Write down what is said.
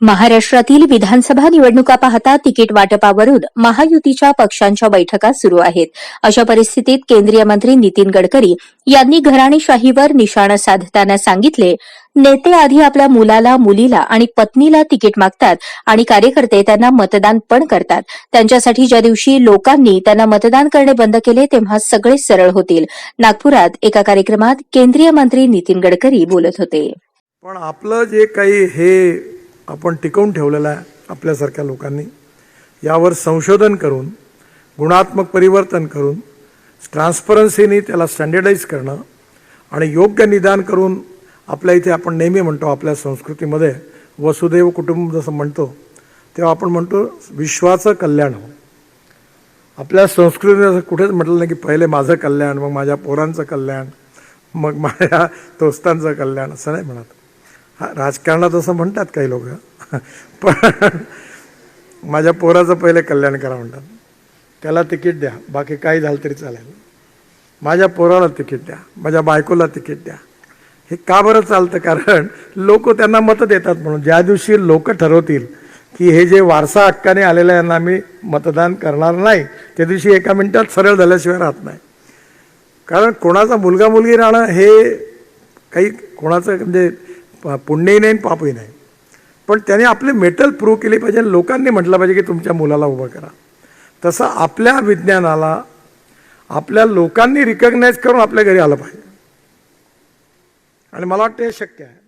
महाराष्ट्रातील विधानसभा निवडणुका पाहता तिकीट वाटपावरून महायुतीच्या पक्षांच्या बैठका सुरू आहेत. अशा परिस्थितीत केंद्रीय मंत्री नितीन गडकरी यांनी घराणेशाहीवर निशाणा साधताना सांगितले. नेते आधी आपल्या मुलाला मुलीला आणि पत्नीला तिकीट मागतात आणि कार्यकर्ते त्यांना मतदान पण करतात. त्यांच्यासाठी ज्या दिवशी लोकांनी त्यांना मतदान करणे बंद केले तेव्हा सगळे सरळ होतील. नागपुरात एका कार्यक्रमात केंद्रीय मंत्री नितीन गडकरी बोलत होते. पण आपलं जे काही हे आपण टिकवून ठेवलेलं आहे आपल्यासारख्या लोकांनी. यावर संशोधन करून गुणात्मक परिवर्तन करून ट्रान्सपरन्सीनी त्याला स्टँडर्डाईज करणं आणि योग्य निदान करून आपल्या इथे आपण नेहमी म्हणतो आपल्या संस्कृतीमध्ये वसुदैव कुटुंब जसं म्हणतो तेव्हा आपण म्हणतो विश्वाचं कल्याण हो. आपल्या संस्कृतीने असं कुठेच म्हटलं नाही की पहिले माझं कल्याण मग माझ्या पोरांचं कल्याण मग माझ्या दोस्तांचं कल्याण असं नाही म्हणत. राजकारणात असं म्हणतात काही लोक. पण माझ्या पोराचं पहिले कल्याण करा म्हणतात. त्याला तिकीट द्या बाकी काही झालं तरी चालेल. माझ्या पोराला तिकीट द्या माझ्या बायकोला तिकीट द्या. हे का बरं चालतं? कारण लोक त्यांना मतं देतात म्हणून. ज्या दिवशी लोक ठरवतील की हे जे वारसा हक्काने आलेलं यांना आम्ही मतदान करणार नाही त्या दिवशी एका मिनिटात सरळ झाल्याशिवाय राहत नाही. कारण कोणाचा मुलगा मुलगी राहणं हे काही कोणाचं म्हणजे पुण्यही नाही आणि पापही नाही. पण त्याने आपले मेटल प्रूव्ह केले पाहिजे आणि लोकांनी म्हटलं पाहिजे की तुमच्या मुलाला उभं करा. तसं आपल्या विज्ञानाला आपल्या लोकांनी रिकग्नाईज करून आपल्या घरी आलं पाहिजे. आणि मला वाटतं हे शक्य आहे.